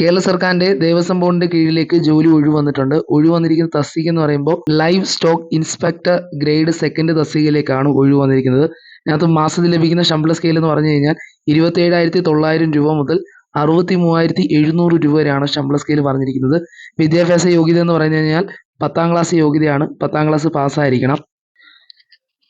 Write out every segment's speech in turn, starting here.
കേരള സർക്കാരിന്റെ ദേവസ്വം ബോർഡിന്റെ കീഴിലേക്ക് ജോലി ഒഴിവ് ഒഴിവന്നിരിക്കുന്ന ഒഴിവ് വന്നിരിക്കുന്ന തസ്തിക എന്ന് പറയുമ്പോൾ livestock inspector grade second തസ്തികയിലേക്കാണ് ഒഴിവ് വന്നിരിക്കുന്നത്. ഇതിനകത്ത് മാസത്തിൽ ലഭിക്കുന്ന ശമ്പള സ്കെയിൽ എന്ന് പറഞ്ഞു കഴിഞ്ഞാൽ ഇരുപത്തേഴായിരത്തി തൊള്ളായിരം രൂപ മുതൽ അറുപത്തി മൂവായിരത്തി എഴുന്നൂറ് രൂപ വരെയാണ് ശമ്പള സ്കെയിൽ പറഞ്ഞിരിക്കുന്നത്. വിദ്യാഭ്യാസ യോഗ്യത എന്ന് പറഞ്ഞു കഴിഞ്ഞാൽ പത്താം ക്ലാസ് യോഗ്യതയാണ്. പത്താം ക്ലാസ് പാസ്സായിരിക്കണം.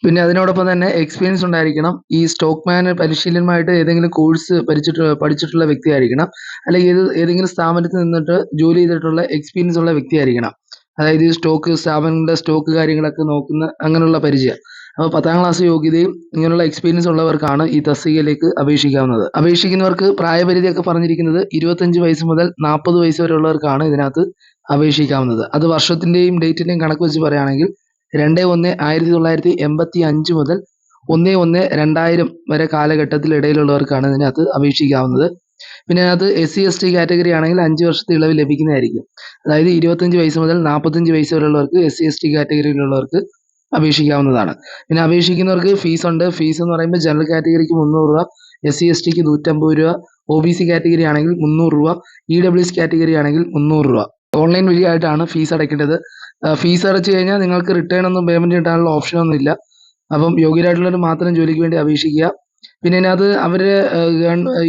പിന്നെ അതിനോടൊപ്പം തന്നെ എക്സ്പീരിയൻസ് ഉണ്ടായിരിക്കണം. ഈ സ്റ്റോക്ക് മാൻ പരിശീലനമായിട്ട് ഏതെങ്കിലും കോഴ്സ് പഠിച്ചിട്ട് പഠിച്ചിട്ടുള്ള വ്യക്തിയായിരിക്കണം. അല്ലെങ്കിൽ ഏത് ഏതെങ്കിലും സ്ഥാപനത്തിൽ നിന്നിട്ട് ജോലി ചെയ്തിട്ടുള്ള എക്സ്പീരിയൻസ് ഉള്ള വ്യക്തി ആയിരിക്കണം അതായത് ഈ സ്റ്റോക്ക് സ്ഥാപനങ്ങളുടെ സ്റ്റോക്ക് കാര്യങ്ങളൊക്കെ നോക്കുന്ന അങ്ങനെയുള്ള പരിചയം. അപ്പോൾ പത്താം ക്ലാസ് യോഗ്യതയും ഇങ്ങനെയുള്ള എക്സ്പീരിയൻസ് ഉള്ളവർക്കാണ് ഈ തസ്തികയിലേക്ക് അപേക്ഷിക്കാവുന്നത്. അപേക്ഷിക്കുന്നവർക്ക് പ്രായപരിധിയൊക്കെ പറഞ്ഞിരിക്കുന്നത് ഇരുപത്തഞ്ച് വയസ്സ് മുതൽ നാൽപ്പത് വയസ്സ് വരെ ഉള്ളവർക്കാണ് ഇതിനകത്ത് അപേക്ഷിക്കാവുന്നത്. അത് വർഷത്തിന്റെയും ഡേറ്റിന്റെയും കണക്ക് വെച്ച് പറയുകയാണെങ്കിൽ രണ്ട് ഒന്ന് ആയിരത്തി തൊള്ളായിരത്തി എൺപത്തി അഞ്ച് മുതൽ ഒന്ന് ഒന്ന് രണ്ടായിരം വരെ കാലഘട്ടത്തിൽ ഇടയിലുള്ളവർക്കാണ് ഇതിനകത്ത് അപേക്ഷിക്കാവുന്നത്. പിന്നെ അതിനകത്ത് S C S T category ആണെങ്കിൽ അഞ്ച് വർഷത്തെ ഇളവ് ലഭിക്കുന്നതായിരിക്കും. അതായത് ഇരുപത്തഞ്ച് വയസ്സ് മുതൽ നാൽപ്പത്തഞ്ച് വയസ്സ് വരെയുള്ളവർക്ക് എസ് സി എസ് ടി കാറ്റഗറിയിലുള്ളവർക്ക് അപേക്ഷിക്കാവുന്നതാണ്. പിന്നെ അപേക്ഷിക്കുന്നവർക്ക് ഫീസ് ഉണ്ട്. ഫീസ് എന്ന് പറയുമ്പോൾ ജനറൽ കാറ്റഗറിക്ക് മുന്നൂറ് രൂപ എസ് സി എസ് ടിക്ക് നൂറ്റമ്പത് രൂപ ഒ ബി സി കാറ്റഗറി ആണെങ്കിൽ മുന്നൂറ് രൂപ ഇ ഡബ്ല്യു എസ് കാറ്റഗറി ആണെങ്കിൽ മുന്നൂറ് രൂപ. ഓൺലൈൻ വഴിയായിട്ടാണ് ഫീസ് അടയ്ക്കേണ്ടത്. ഫീസ് അടച്ചു കഴിഞ്ഞാൽ നിങ്ങൾക്ക് റിട്ടേൺ ഒന്നും പേയ്മെന്റ് കിട്ടാനുള്ള ഓപ്ഷൻ ഒന്നും ഇല്ല. അപ്പം യോഗ്യരായിട്ടുള്ളവർ മാത്രം ജോലിക്ക് വേണ്ടി അപേക്ഷിക്കുക. പിന്നെ ഇതിനകത്ത് അവർ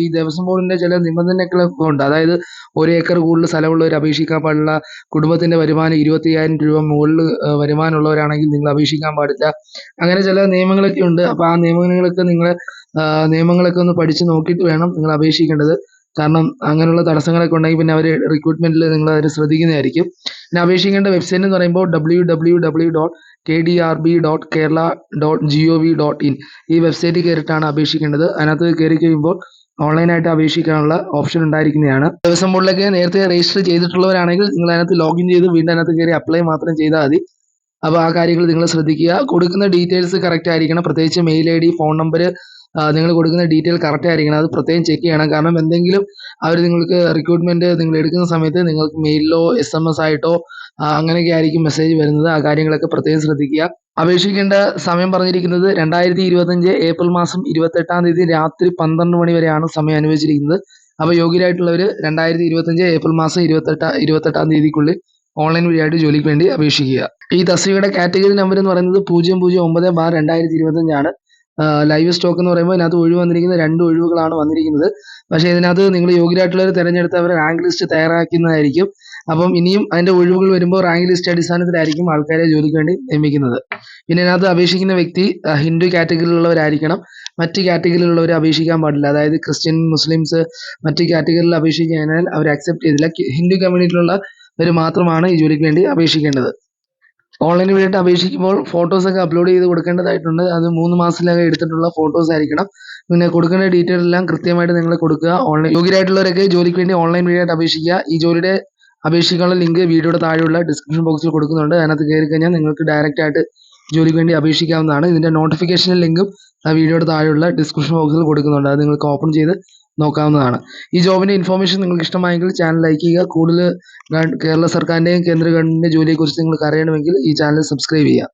ഈ ദേവസ്വം ബോർഡിന്റെ ചില നിബന്ധനകളൊക്കെ ഉണ്ട്. അതായത് ഒരു ഏക്കർ കൂടുതൽ സ്ഥലമുള്ളവർ അപേക്ഷിക്കാൻ പാടില്ല. കുടുംബത്തിന്റെ വരുമാനം ഇരുപത്തയ്യായിരം രൂപ മുകളിൽ വരുമാനമുള്ളവരാണെങ്കിൽ നിങ്ങൾ അപേക്ഷിക്കാൻ പാടില്ല. അങ്ങനെ ചില നിയമങ്ങളൊക്കെ ഉണ്ട്. അപ്പോൾ ആ നിയമങ്ങളൊക്കെ നിങ്ങൾ നിയമങ്ങളൊക്കെ ഒന്ന് പഠിച്ച് നോക്കിയിട്ട് വേണം നിങ്ങൾ അപേക്ഷിക്കേണ്ടത്. കാരണം അങ്ങനെയുള്ള തടസ്സങ്ങളൊക്കെ ഉണ്ടെങ്കിൽ പിന്നെ അവർ റിക്രൂട്ട്മെന്റിൽ നിങ്ങൾ അവർ ശ്രദ്ധിക്കുന്നതായിരിക്കും. പിന്നെ അപേക്ഷിക്കേണ്ട വെബ്സൈറ്റ് എന്ന് പറയുമ്പോൾ W W W dot K D R B dot Kerala dot G O V dot in ഈ വെബ്സൈറ്റിൽ കയറിയിട്ടാണ് അപേക്ഷിക്കേണ്ടത്. അതിനകത്ത് കയറി കഴിയുമ്പോൾ ഓൺലൈനായിട്ട് അപേക്ഷിക്കാനുള്ള ഓപ്ഷൻ ഉണ്ടായിരിക്കുന്നതാണ്. ദിവസം ബോർഡിലൊക്കെ നേരത്തെ രജിസ്റ്റർ ചെയ്തിട്ടുള്ളവരാണെങ്കിൽ നിങ്ങൾ അതിനകത്ത് ലോഗിൻ ചെയ്ത് വീണ്ടും അതിനകത്ത് കയറി അപ്ലൈ മാത്രം ചെയ്താൽ മതി. അപ്പോൾ ആ കാര്യങ്ങൾ നിങ്ങൾ ശ്രദ്ധിക്കുക. കൊടുക്കുന്ന ഡീറ്റെയിൽസ് കറക്റ്റ് ആയിരിക്കണം. പ്രത്യേകിച്ച് mail I D phone number നിങ്ങൾ കൊടുക്കുന്ന ഡീറ്റെയിൽ കറക്റ്റ് ആയിരിക്കണം. അത് പ്രത്യേകം ചെക്ക് ചെയ്യണം. കാരണം എന്തെങ്കിലും അവർ നിങ്ങൾക്ക് റിക്രൂട്ട്മെന്റ് നിങ്ങൾ എടുക്കുന്ന സമയത്ത് നിങ്ങൾക്ക് മെയിലിലോ എസ് എം എസ് ആയിട്ടോ അങ്ങനെയൊക്കെ ആയിരിക്കും മെസ്സേജ് വരുന്നത്. ആ കാര്യങ്ങളൊക്കെ പ്രത്യേകം ശ്രദ്ധിക്കുക. അപേക്ഷിക്കേണ്ട സമയം പറഞ്ഞിരിക്കുന്നത് രണ്ടായിരത്തി ഇരുപത്തഞ്ച് ഏപ്രിൽ മാസം ഇരുപത്തെട്ടാം തീയതി രാത്രി പന്ത്രണ്ട് മണി വരെയാണ് സമയം അനുവദിച്ചിരിക്കുന്നത്. അപ്പോൾ യോഗ്യരായിട്ടുള്ളവർ രണ്ടായിരത്തി ഇരുപത്തഞ്ച് ഏപ്രിൽ മാസം ഇരുപത്തെട്ടാം ഇരുപത്തെട്ടാം തീയതിക്കുള്ളിൽ ഓൺലൈൻ വഴിയായിട്ട് ജോലിക്ക് വേണ്ടി അപേക്ഷിക്കുക. ഈ തസ്തികയുടെ കാറ്റഗറി നമ്പർ എന്ന് പറയുന്നത് പൂജ്യം പൂജ്യം ഒമ്പത് ബാർ രണ്ടായിരത്തി ഇരുപത്തഞ്ചാണ് ലൈവ് സ്റ്റോക്ക് എന്ന് പറയുമ്പോൾ ഇതിനകത്ത് ഒഴിവ് വന്നിരിക്കുന്ന രണ്ട് ഒഴിവുകളാണ് വന്നിരിക്കുന്നത്. പക്ഷേ ഇതിനകത്ത് നിങ്ങൾ യോഗ്യരായിട്ടുള്ളവർ തിരഞ്ഞെടുത്ത് അവർ റാങ്ക് ലിസ്റ്റ് തയ്യാറാക്കുന്നതായിരിക്കും. അപ്പം ഇനിയും അതിന്റെ ഒഴിവുകൾ വരുമ്പോൾ റാങ്ക് ലിസ്റ്റ് അടിസ്ഥാനത്തിലായിരിക്കും ആൾക്കാരെ ജോലിക്ക് വേണ്ടി നിയമിക്കുന്നത്. പിന്നെ ഇതിനകത്ത് അപേക്ഷിക്കുന്ന വ്യക്തി ഹിന്ദു കാറ്റഗറിയിലുള്ളവരായിരിക്കണം. മറ്റ് കാറ്റഗറിയിലുള്ളവർ അപേക്ഷിക്കാൻ പാടില്ല. അതായത് ക്രിസ്ത്യൻ മുസ്ലിംസ് മറ്റ് കാറ്റഗറിയിൽ അപേക്ഷിക്കാൻ അവർ അക്സെപ്റ്റ് ചെയ്തില്ല. ഹിന്ദു കമ്മ്യൂണിറ്റിയിലുള്ളവർ മാത്രമാണ് ഈ ജോലിക്ക് വേണ്ടി അപേക്ഷിക്കേണ്ടത്. ഓൺലൈൻ വഴിയായിട്ട് അപേക്ഷിക്കുമ്പോൾ ഫോട്ടോസൊക്കെ അപ്ലോഡ് ചെയ്ത് കൊടുക്കേണ്ടതായിട്ടുണ്ട്. അത് മൂന്ന് മാസത്തിലകം എടുത്തിട്ടുള്ള ഫോട്ടോസ് ആയിരിക്കണം. പിന്നെ കൊടുക്കേണ്ട ഡീറ്റെയിൽ എല്ലാം കൃത്യമായിട്ട് നിങ്ങൾ കൊടുക്കുക. ഓൺലൈൻ യോഗ്യരായിട്ടുള്ളവരൊക്കെ ജോലിക്ക് വേണ്ടി ഓൺലൈൻ വഴിയായിട്ട് അപേക്ഷിക്കുക. ഈ ജോലിയുടെ അപേക്ഷിക്കാനുള്ള ലിങ്ക് വീഡിയോയുടെ താഴെയുള്ള ഡിസ്ക്രിപ്ഷൻ ബോക്സിൽ കൊടുക്കുന്നുണ്ട്. അതിനകത്ത് കയറി കഴിഞ്ഞാൽ നിങ്ങൾക്ക് ഡയറക്റ്റ് ആയിട്ട് ജോലിക്ക് വേണ്ടി അപേക്ഷിക്കാവുന്നതാണ്. ഇതിന്റെ നോട്ടിഫിക്കേഷൻ ലിങ്കും ആ വീഡിയോയുടെ താഴെയുള്ള ഡിസ്ക്രിപ്ഷൻ ബോക്സിൽ കൊടുക്കുന്നുണ്ട്. അത് നിങ്ങൾക്ക് ഓപ്പൺ ചെയ്ത് നോക്കാവുന്നതാണ്. ഈ ജോബിന്റെ ഇൻഫോർമേഷൻ നിങ്ങൾക്ക് ഇഷ്ടമായെങ്കിൽ ചാനൽ ലൈക്ക് ചെയ്യുക. കൂടുതൽ കേരള സർക്കാരിന്റെയും കേന്ദ്ര ഗവൺമെന്റിന്റെ ജോലിയെക്കുറിച്ച് നിങ്ങൾക്ക് അറിയണമെങ്കിൽ ഈ ചാനൽ സബ്സ്ക്രൈബ് ചെയ്യുക.